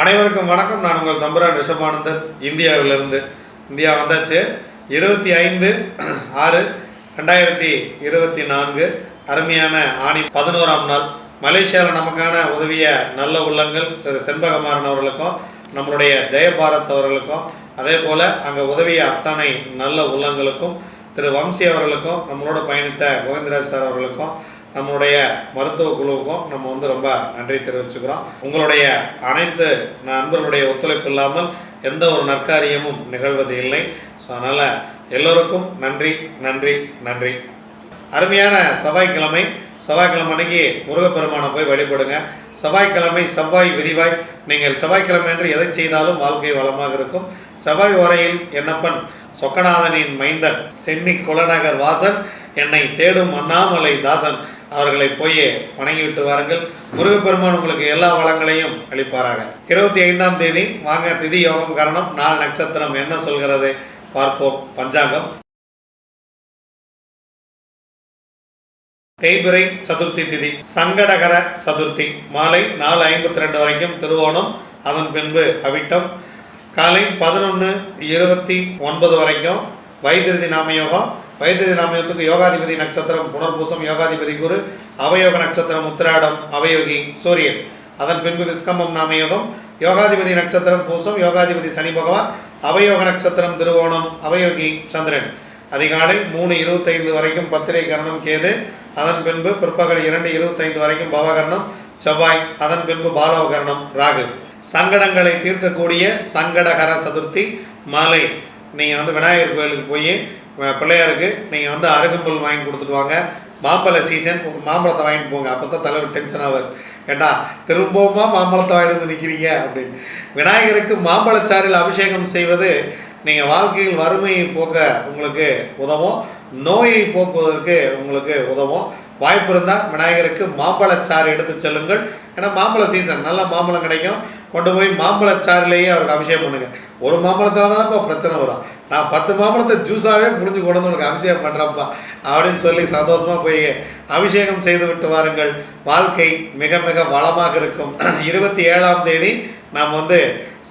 அனைவருக்கும் வணக்கம். நான் உங்கள் தம்பரான் ரிஷபானந்தர் இந்தியாவிலிருந்து இந்தியா வந்தாச்சு. இருபத்தி ஐந்து ஆறு ரெண்டாயிரத்தி இருபத்தி நான்கு அருமையான ஆணி பதினோராம் நாள். மலேசியாவில் நமக்கான உதவிய நல்ல உள்ளங்கள் திரு செண்பகமாறன் அவர்களுக்கும் நம்மளுடைய ஜெயபாரத் அவர்களுக்கும் அதே போல் அங்கே உதவிய அத்தனை நல்ல உள்ளங்களுக்கும் திரு வம்சி அவர்களுக்கும் நம்மளோட பயணித்த கோவிந்தராஜ் சார் அவர்களுக்கும் நம்மளுடைய மருத்துவ குழுவுக்கும் நம்ம வந்து ரொம்ப நன்றி தெரிவிச்சுக்கிறோம். உங்களுடைய அனைத்து நண்பர்களுடைய ஒத்துழைப்பு இல்லாமல் எந்த ஒரு நற்காரியமும் நிகழ்வது இல்லை. ஸோ அதனால் எல்லோருக்கும் நன்றி நன்றி நன்றி. அருமையான செவ்வாய்க்கிழமை. செவ்வாய்க்கிழமை அன்னைக்கு முருகப்பெருமானை போய் வழிபடுங்க. செவ்வாய்க்கிழமை செவ்வாய் விரிவாய். நீங்கள் செவ்வாய்க்கிழமை என்று எதை செய்தாலும் வாழ்க்கை வளமாக இருக்கும். செவ்வாய் உரையில் என்னப்பன் சொக்கநாதனின் மைந்தன் சென்னி குலநகர் வாசன் என்னை தேடும் அண்ணாமலை தாசன். அவர்களை போய் வணங்கிவிட்டு வாருங்கள். முருகப்பெருமான் உங்களுக்கு எல்லா வளங்களையும் அளிப்பாராக. இருபத்தி ஐந்தாம் தேதி வாங்க திதி யோகம் காரணம் நாள் நட்சத்திரம் என்ன சொல்கிறது பார்ப்போம். பஞ்சாங்கம். தேய்பிரை சதுர்த்தி திதி. சங்கடகர சதுர்த்தி. மாலை நாலு ஐம்பத்தி ரெண்டு வரைக்கும் திருவோணம். அதன் பின்பு அவிட்டம். காலை பதினொன்று இருபத்தி ஒன்பது வரைக்கும் வைத்திருதி நாமயோகம். வைத்திருதி நாமயத்துக்கு யோகாதிபதி நட்சத்திரம் புனர்பூசம் யோகாதிபதி குரு அவயோக நட்சத்திரம் உத்திராடம் அவயோகி சூரியன். அதன் பின்பு விஸ்கம்பம் நாமயோகம் யோகாதிபதி நட்சத்திரம் பூசம் யோகாதிபதி சனி பகவான் அவயோக நட்சத்திரம் திருவோணம் அவயோகி சந்திரன். அதிகாலை மூணு இருபத்தைந்து வரைக்கும் பத்திரை கரணம் கேது அதன் பின்பு பிற்பகல் இரண்டு இருபத்தைந்து வரைக்கும் பவகரணம் செவ்வாய் அதன் பின்பு பாலவகரணம் ராகு. சங்கடங்களை தீர்க்கக்கூடிய சங்கடகர சதுர்த்தி மாலை. நீங்கள் வந்து விநாயகர் கோயிலுக்கு போய் பிள்ளையாருக்கு நீங்கள் வந்து அருகம்புல் வாங்கி கொடுத்துட்டு வாங்க. மாம்பழ சீசன் ஒரு மாம்பழத்தை வாங்கிட்டு போங்க. அப்போ தான் தலைவர் டென்ஷன் ஆவார். ஏண்டா திரும்பவுமா மாம்பழத்தை வாங்கிட்டு வந்து நிற்கிறீங்க அப்படின்னு. விநாயகருக்கு மாம்பழச்சாறில் அபிஷேகம் செய்வது நீங்கள் வாழ்க்கையில் வறுமையை போக்க உங்களுக்கு உதவும். நோயை போக்குவதற்கு உங்களுக்கு உதவும். வாய்ப்பு இருந்தால் விநாயகருக்கு மாம்பழச்சாறு எடுத்து செல்லுங்கள். ஏன்னா மாம்பழ சீசன் நல்ல மாம்பழம் கிடைக்கும். கொண்டு போய் மாம்பழச்சாறுலேயே அவருக்கு அபிஷேகம் பண்ணுங்க. ஒரு மாம்பழத்தில் தானப்பா பிரச்சனை வரும். நான் பத்து மாம்பழத்தை ஜூஸாகவே புரிஞ்சு கொண்டு வந்து உனக்கு அபிஷேகம் பண்ணுறப்பா அப்படின்னு சொல்லி சந்தோஷமாக போய் அபிஷேகம் செய்து விட்டு வாருங்கள். வாழ்க்கை மிக மிக வளமாக இருக்கும். இருபத்தி ஏழாம் தேதி நாம் வந்து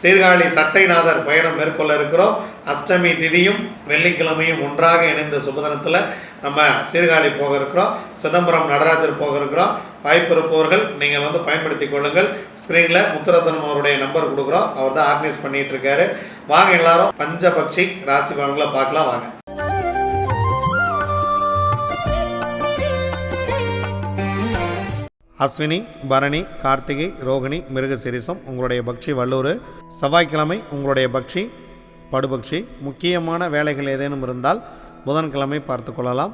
சீர்காழி சட்டைநாதர் பயணம் மேற்கொள்ள இருக்கிறோம். அஷ்டமி திதியும் வெள்ளிக்கிழமையும் ஒன்றாக இணைந்த சுபதனத்தில் நம்ம சீர்காழி போக இருக்கிறோம். சிதம்பரம் நடராஜர் போக இருக்கிறோம். வாய்ப்பு இருப்பவர்கள் நீங்கள் வந்து பயன்படுத்தி கொள்ளுங்கள். ஸ்க்ரீனில் முத்துரத்தனம் அவருடைய நம்பர் கொடுக்குறோம். அவர் தான் ஆர்கனைஸ் பண்ணிட்டு இருக்காரு. வாங்க எல்லாரும் பஞ்சபக்ஷி ராசி பலன்களை பார்க்கலாம் வாங்க. அஸ்வினி பரணி கார்த்திகை ரோகிணி மிருகசிரிசம் உங்களுடைய பக்ஷி வல்லூர் செவ்வாய்க்கிழமை உங்களுடைய பக்ஷி படுபக்ஷி. முக்கியமான வேலைகள் ஏதேனும் இருந்தால் புதன்கிழமை பார்த்து கொள்ளலாம்.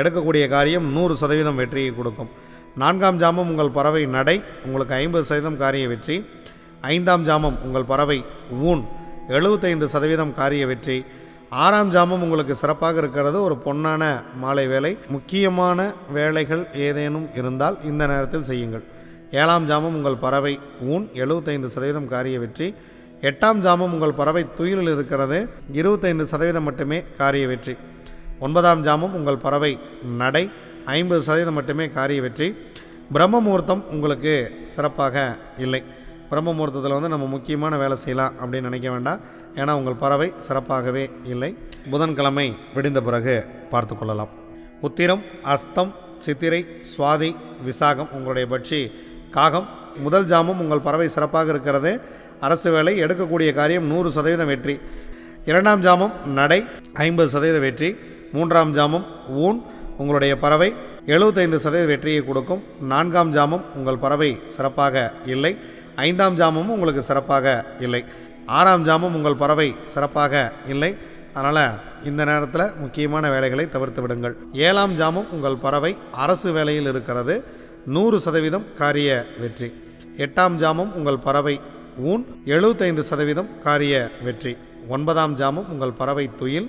எடுக்கக்கூடிய காரியம் நூறு சதவீதம் வெற்றியை கொடுக்கும். நான்காம் ஜாமம் உங்கள் பறவை நடை உங்களுக்கு ஐம்பது சதவீதம் காரிய வெற்றி. ஐந்தாம் ஜாமம் உங்கள் பறவை ஊன் எழுபத்தைந்து சதவீதம் காரிய வெற்றி. ஆறாம் ஜாமம் உங்களுக்கு சிறப்பாக இருக்கிறது ஒரு பொன்னான மாலை வேலை. முக்கியமான வேலைகள் ஏதேனும் இருந்தால் இந்த நேரத்தில் செய்யுங்கள். ஏழாம் ஜாமம் உங்கள் பறவை ஊன் எழுபத்தைந்து சதவீதம் காரிய வெற்றி. எட்டாம் ஜாமம் உங்கள் பறவை துயிலில் இருக்கிறது இருபத்தைந்து சதவீதம் மட்டுமே காரிய வெற்றி. ஒன்பதாம் ஜாமம் உங்கள் பறவை நடை. ஐம்பது சதவீதம் மட்டுமே காரிய வெற்றி. பிரம்ம முகூர்த்தம் உங்களுக்கு சிறப்பாக இல்லை. பிரம்ம முகூர்த்தத்தில் வந்து நம்ம முக்கியமான வேலை செய்யலாம் அப்படின்னு நினைக்க வேண்டாம். ஏன்னா உங்கள் பறவை சிறப்பாகவே இல்லை. புதன்கிழமை விடிந்த பிறகு பார்த்து கொள்ளலாம். உத்திரம் அஸ்தம் சித்திரை சுவாதி விசாகம் உங்களுடைய பட்சி. காகம் முதல் ஜாமம் உங்கள் பறவை சிறப்பாக இருக்கிறது. அரசு வேலை எடுக்கக்கூடிய காரியம் நூறு சதவீதம் வெற்றி. இரண்டாம் ஜாமம் நடை ஐம்பது சதவீத வெற்றி. மூன்றாம் ஜாமம் ஊன் உங்களுடைய பறவை. எழுபத்தைந்து சதவீத வெற்றியை கொடுக்கும். நான்காம் ஜாமம் உங்கள் பறவை சிறப்பாக இல்லை. ஐந்தாம் ஜாமமும் உங்களுக்கு சிறப்பாக இல்லை. ஆறாம் ஜாமம் உங்கள் பறவை சிறப்பாக இல்லை. அதனால் இந்த நேரத்தில் முக்கியமான வேலைகளை தவிர்த்து விடுங்கள். ஏழாம் ஜாமம் உங்கள் பறவை அரசு வேலையில் இருக்கிறது. நூறு சதவீதம் காரிய வெற்றி. எட்டாம் ஜாமம் உங்கள் பறவை ஊன். எழுபத்தைந்து சதவீதம் காரிய வெற்றி. ஒன்பதாம் ஜாமம் உங்கள் பறவை துயில்.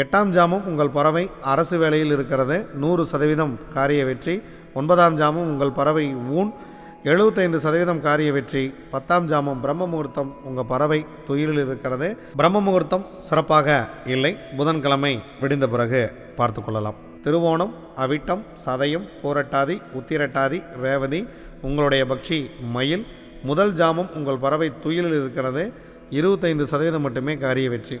எட்டாம் ஜாமம் உங்கள் பறவை அரசு வேலையில் இருக்கிறது. நூறு சதவீதம் காரிய வெற்றி. ஒன்பதாம் ஜாமம் உங்கள் பறவை ஊன். எழுபத்தைந்து சதவீதம் காரிய வெற்றி. பத்தாம் ஜாமம் பிரம்ம முகூர்த்தம் உங்கள் பறவை துயிலில் இருக்கிறது. பிரம்ம முகூர்த்தம் சிறப்பாக இல்லை. புதன்கிழமை விடிந்த பிறகு பார்த்து கொள்ளலாம். திருவோணம் அவிட்டம் சதயம் பூரட்டாதி உத்திரட்டாதி ரேவதி உங்களுடைய பக்ஷி மயில். முதல் ஜாமம் உங்கள் பறவை துயிலில் இருக்கிறது. இருபத்தைந்து சதவீதம் மட்டுமே காரிய வெற்றி.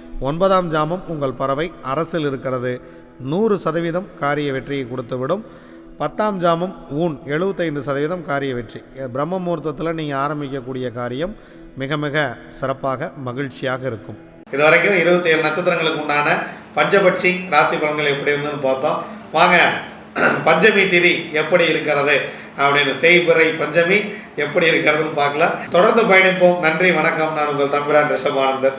ஒன்பதாம் ஜாமம் உங்கள் பறவை அரசில் இருக்கிறது. நூறு சதவீதம் காரிய வெற்றியை கொடுத்துவிடும். பத்தாம் ஜாமம் ஊன் எழுபத்தைந்து சதவீதம் காரிய வெற்றி. பிரம்ம முகூர்த்தத்தில் நீங்கள் ஆரம்பிக்கக்கூடிய காரியம் மிக மிக சிறப்பாக மகிழ்ச்சியாக இருக்கும். இது வரைக்கும் இருபத்தி ஏழு நட்சத்திரங்களுக்கு உண்டான பஞ்சபட்சி ராசி பலன்கள் எப்படி இருந்துன்னு பார்த்தோம். வாங்க பஞ்சமி திதி எப்படி இருக்கிறது? அப்படின்னு தேய்பிறை பஞ்சமி எப்படி இருக்கிறதுன்னு பார்க்கலாம். தொடர்ந்து பயணிப்போம். நன்றி வணக்கம். நான் உங்கள் தம்பிரான் ரிஷபானந்தர்.